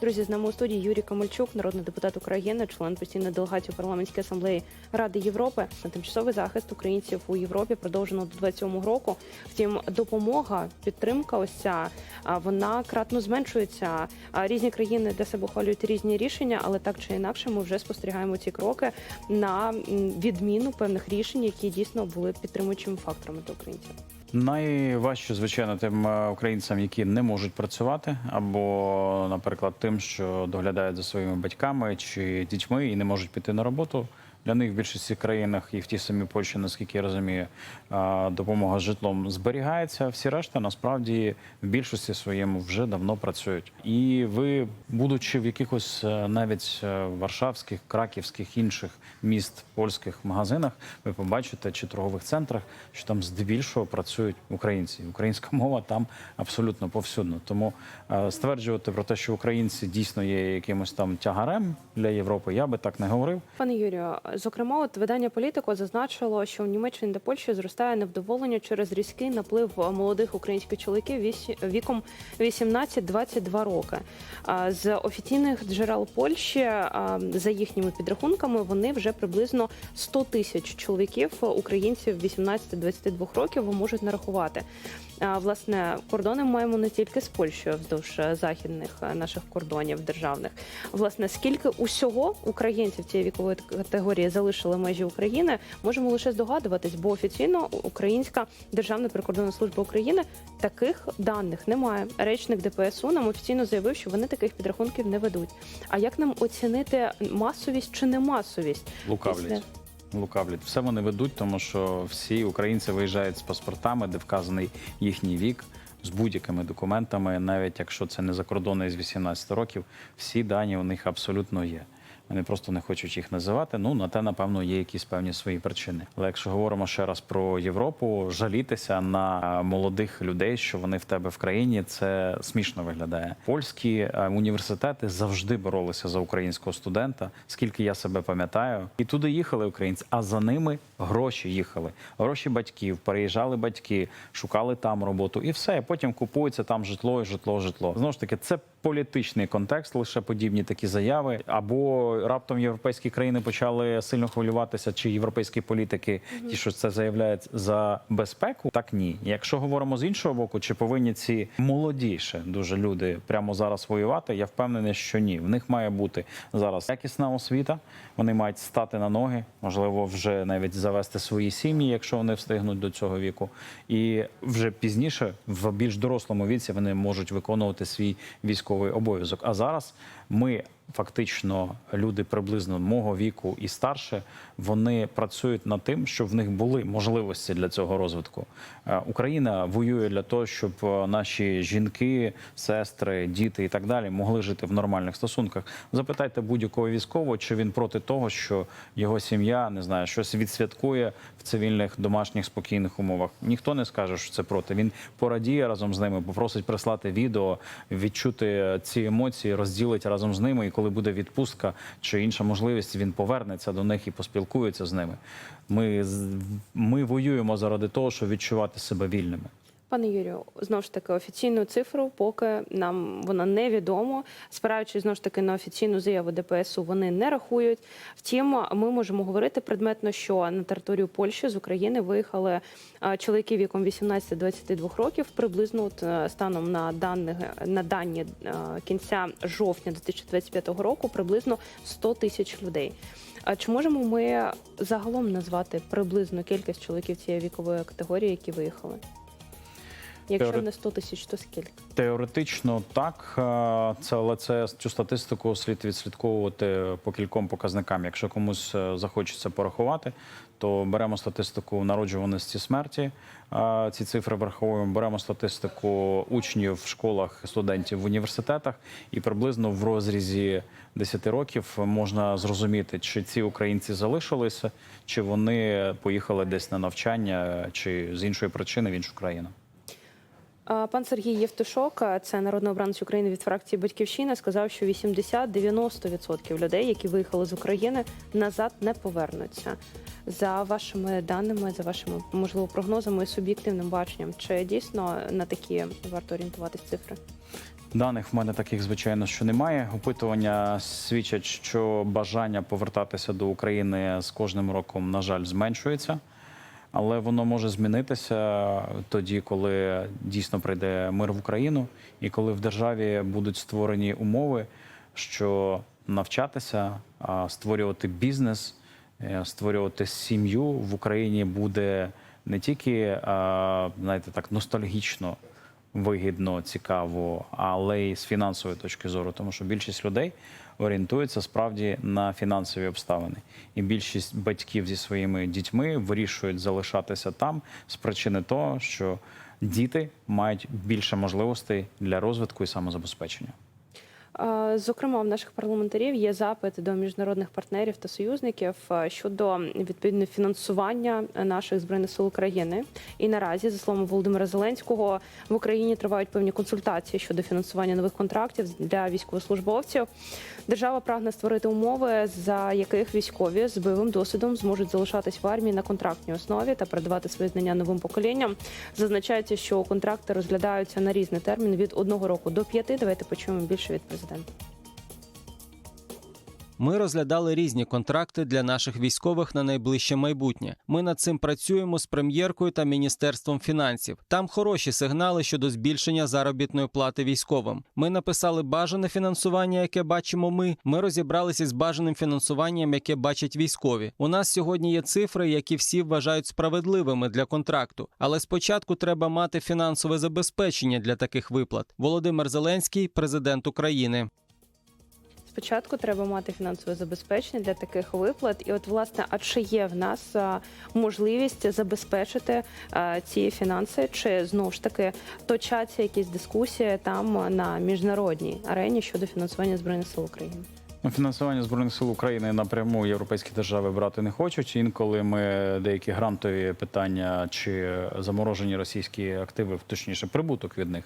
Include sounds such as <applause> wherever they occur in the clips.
Друзі, з нами у студії Юрій Камальчук, народний депутат України, член постійної делегації парламентської асамблеї Ради Європи на тимчасовий захист українців у Європі продовжено до 27 року. Втім, допомога, підтримка, ось ця вона кратно зменшується. Різні країни для себе ухвалюють різні рішення, але так чи інакше, ми вже спостерігаємо ці кроки на відміну певних рішень, які дійсно були підтримуючими факторами для українців. Найважче, звичайно, тим е, українцям, які не можуть працювати, або, наприклад, тим, що доглядають за своїми батьками чи дітьми і не можуть піти на роботу. Для них в більшості країнах і в тій самій Польщі, наскільки я розумію, допомога з житлом зберігається. Всі решта насправді в більшості своєму вже давно працюють. І ви, будучи в якихось е, навіть е, варшавських, краківських інших міст польських магазинах, ви побачите чи торгових центрах, що там здебільшого працюють українці. Українська <laughs> мова там абсолютно повсюдно. Тому е, стверджувати про те, що українці дійсно є якимось там тягарем для Європи, я би так не говорив. Пане Юрію, зокрема, от видання політико зазначило, що в Німеччині та Польщі зростає невдоволення через різкий наплив молодих українських чоловіків віком 18-22 роки. З офіційних джерел Польщі, за їхніми підрахунками, вони вже приблизно 100 тисяч чоловіків, українців 18-22 років, можуть нарахувати. Власне, кордони маємо не тільки з Польщею вздовж е, західних е, наших кордонів державних. Власне, скільки усього українців цієї вікової категорії залишили межі України, можемо лише здогадуватись, бо офіційно Українська державна прикордонна служба України таких даних немає. Речник ДПСУ нам офіційно заявив, що вони таких підрахунків не ведуть. А як нам оцінити масовість чи не масовість? Лукавлять. Лукавлять. Все вони ведуть, тому що всі українці виїжджають з паспортами, де вказаний їхній вік, з будь-якими документами, навіть якщо це не закордонний з 18 років, всі дані у них абсолютно є. Вони просто не хочуть їх називати. Ну на те, напевно, є якісь певні свої причини. Але якщо говоримо ще раз про Європу, жалітися на молодих людей, що вони в тебе в країні, це смішно виглядає. Польські е, університети завжди боролися за українського студента, скільки я себе пам'ятаю, і туди їхали українці, а за ними гроші їхали. Гроші батьків, переїжджали батьки, шукали там роботу, і все. Потім купується там житло, житло, житло. Знову ж таки, це політичний контекст, лише подібні такі заяви. Або раптом європейські країни почали сильно хвилюватися, чи європейські політики, ті, що це заявляють за безпеку, так ні. Якщо говоримо з іншого боку, чи повинні ці молодіше дуже люди прямо зараз воювати? Я впевнений, що ні. В них має бути зараз якісна освіта. Вони мають стати на ноги, можливо, вже навіть завести свої сім'ї, якщо вони встигнуть до цього віку. І вже пізніше, в більш дорослому віці, вони можуть виконувати свій військовий обов'язок. А зараз ми. Фактично, люди приблизно мого віку і старше, вони працюють над тим, щоб в них були можливості для цього розвитку. Е, Україна воює для того, щоб е, наші жінки, сестри, діти і так далі могли жити в нормальних стосунках. Запитайте будь-якого військового, чи він проти того, що його сім'я не знаю, щось відсвяткує в цивільних домашніх спокійних умовах. Ніхто не скаже, що це проти. Він порадіє разом з ними, попросить прислати відео, відчути ці емоції, розділить разом з ними. І коли буде відпустка чи інша можливість, він повернеться до них і поспілкується з ними. Ми, ми воюємо заради того, щоб відчувати себе вільними. Пане Юрію, знову ж таки, офіційну цифру, поки нам вона невідома. Спираючись знову ж таки на офіційну заяву ДПСУ, вони не рахують. Втім, ми можемо говорити предметно, що на територію Польщі з України виїхали чоловіки віком 18-22 років, приблизно от, е, станом на даних на дані е, кінця жовтня 2025 року, приблизно 100 тисяч людей. А чи можемо ми загалом назвати приблизну кількість чоловіків цієї вікової категорії, які виїхали? Якщо Теоре- не 100 тисяч, то скільки? Теоретично так, е, це але це цю статистику слід відслідковувати по кільком показникам. Якщо комусь е, захочеться порахувати, то беремо статистику народжуваності смерті. е, Ці цифри враховуємо. Беремо статистику учнів в школах, студентів в університетах, і приблизно в розрізі 10 років можна зрозуміти, чи ці українці залишилися, чи вони поїхали десь на навчання, чи з іншої причини в іншу країну. Пан Сергій Євтушок, це народний обранець України від фракції Батьківщина, сказав, що 80-90% людей, які виїхали з України, назад не повернуться. За вашими даними, за вашими можливо прогнозами і суб'єктивним баченням, чи дійсно на такі варто орієнтуватись цифри? Даних в мене таких, звичайно, що немає. Опитування свідчать, що бажання повертатися до України з кожним роком, на жаль, зменшується. Але воно може змінитися тоді, коли дійсно прийде мир в Україну, і коли в державі будуть створені умови, що навчатися, створювати бізнес, е, створювати сім'ю в Україні буде не тільки знаєте, так ностальгічно вигідно, цікаво, але й з фінансової точки зору, тому що більшість людей орієнтується справді на фінансові обставини, і більшість батьків зі своїми дітьми вирішують залишатися там з причини того, що діти мають більше можливостей для розвитку і самозабезпечення. Зокрема, в наших парламентарів є запит до міжнародних партнерів та союзників щодо відповідно фінансування наших збройних сил України. І наразі, за словами Володимира Зеленського, в Україні тривають певні консультації щодо фінансування нових контрактів для військовослужбовців. Держава прагне створити умови, за яких військові з бойовим досвідом зможуть залишатись в армії на контрактній основі та передавати свої знання новим поколінням. Зазначається, що контракти розглядаються на різний термін від одного року до п'яти. Давайте почуємо більше від президента. them Ми розглядали різні контракти для наших військових на найближче майбутнє. Ми над цим працюємо з прем'єркою та міністерством фінансів. Там хороші сигнали щодо збільшення заробітної плати військовим. Ми написали бажане фінансування, яке бачимо ми. Ми розібралися з бажаним фінансуванням, яке бачать військові. У нас сьогодні є цифри, які всі вважають справедливими для контракту. Але спочатку треба мати фінансове забезпечення для таких виплат. Володимир Зеленський, президент України. Спочатку треба мати фінансове забезпечення для таких виплат. І от, власне, а чи є в нас можливість забезпечити ці фінанси, чи знову ж таки точаться якісь дискусії там на міжнародній арені щодо фінансування збройних сил України? Фінансування збройних сил України напряму європейські держави брати не хочуть. Інколи ми деякі грантові питання чи заморожені російські активи, точніше прибуток від них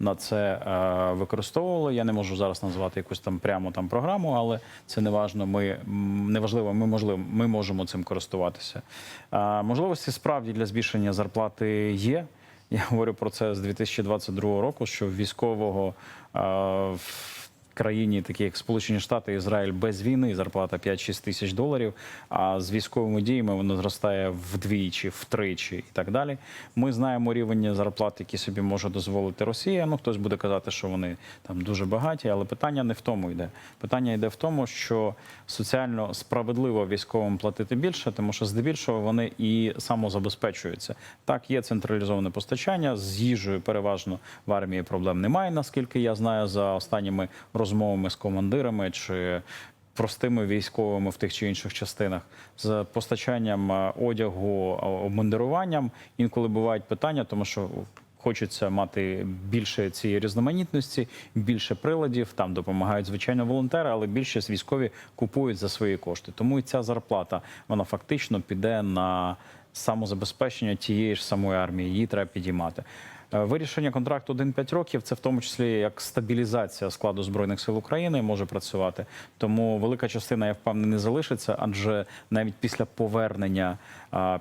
на це е, використовували. Я не можу зараз назвати якусь там прямо там програму, але це не важно. Ми неважливо. Ми можливо, ми можемо цим користуватися. Можливості справді для збільшення зарплати є. Я говорю про це з 2022 року, що військового е, в країні, такі як Сполучені Штати, Ізраїль без війни, зарплата 5-6 тисяч доларів. А з військовими діями воно зростає вдвічі, втричі і так далі. Ми знаємо рівень зарплат, які собі може дозволити Росія. Ну хтось буде казати, що вони там дуже багаті, але питання не в тому йде. Питання йде в тому, що соціально справедливо військовим платити більше, тому що здебільшого вони і самозабезпечуються. Так, є централізоване постачання з їжею. Переважно в армії проблем немає, наскільки я знаю, за останніми розмовами з командирами чи простими військовими в тих чи інших частинах з постачанням е, одягу, е, обмундируванням. Інколи бувають питання, тому що. Хочеться мати більше цієї різноманітності, більше приладів. Там допомагають звичайно волонтери, але більшість військові купують за свої кошти. Тому і ця зарплата вона фактично піде на самозабезпечення тієї ж самої армії. Її треба підіймати. Е, Вирішення контракту 1-5 років це в тому числі як стабілізація складу збройних сил України може працювати. Тому велика частина, я впевнений, не залишиться, адже навіть після повернення,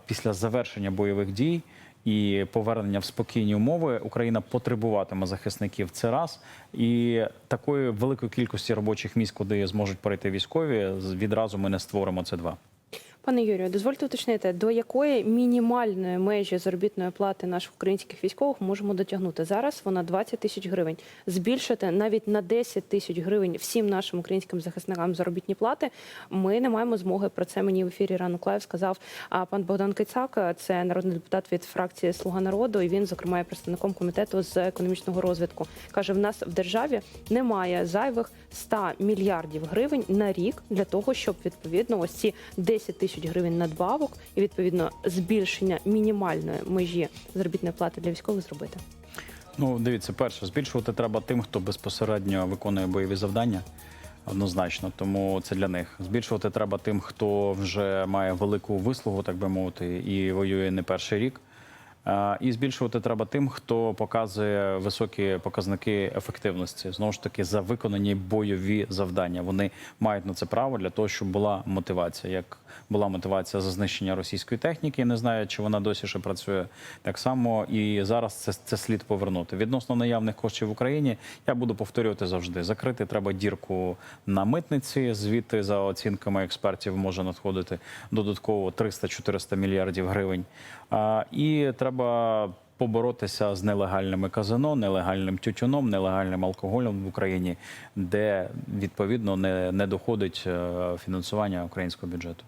після завершення бойових дій. І повернення в спокійні умови Україна потребуватиме захисників. Це раз і такої великої кількості робочих місць, куди зможуть перейти військові, відразу ми не створимо. Це два. Пане Юрію, дозвольте уточнити, до якої мінімальної межі заробітної плати наших українських військових можемо дотягнути зараз? Вона 20 тисяч гривень. Збільшити навіть на 10 тисяч гривень всім нашим українським захисникам заробітні плати. Ми не маємо змоги. Про це мені в ефірі ранок лайв сказав а, пан Богдан Кицак. Це народний депутат від фракції Слуга народу. І він, зокрема, є представником комітету з економічного розвитку. каже: в нас в державі немає зайвих 100 мільярдів гривень на рік для того, щоб відповідно ось ці 10 тисяч гривень надбавок і відповідно збільшення мінімальної межі заробітної плати для військових зробити. Ну, дивіться, перше, збільшувати треба тим, хто безпосередньо виконує бойові завдання. Однозначно, тому це для них. Збільшувати треба тим, хто вже має велику вислугу, так би мовити, і воює не перший рік. Е, І збільшувати треба тим, хто показує високі показники ефективності. Знову ж таки, за виконані бойові завдання. Вони мають на це право для того, щоб була мотивація. Як була мотивація за знищення російської техніки, не знаю, чи вона досі ще працює так само. І зараз це, це слід повернути. Відносно наявних коштів в Україні, я буду повторювати завжди. Закрити треба дірку на митниці. Звідти за оцінками експертів може надходити додатково 300-400 мільярдів гривень. А, і треба поборотися з нелегальними казино, нелегальним тютюном, нелегальним алкоголем в Україні, де відповідно не, не доходить е, фінансування українського бюджету.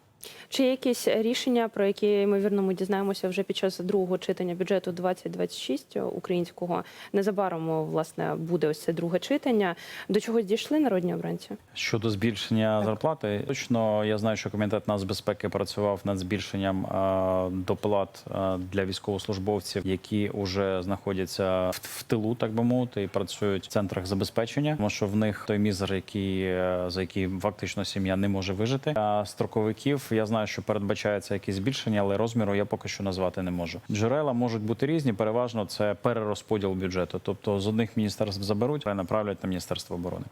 Чи є якісь рішення, про які ймовірно ми дізнаємося вже під час другого читання бюджету 2026 українського? Незабаром власне буде ось це друге читання. До чого дійшли народні обранці? Щодо збільшення зарплати, точно я знаю, що комітет нацбезпеки працював над збільшенням доплат для військовослужбовців, які вже знаходяться в, тилу, так би мовити, і працюють в центрах забезпечення, тому що в них той мізер, який е, за який фактично сім'я не може вижити. А строковиків я знаю, що передбачається якісь збільшення, але розміру я поки що назвати не можу. Джерела можуть бути різні. Переважно це перерозподіл бюджету, тобто з одних міністерств заберуть, а направлять на міністерство оборони.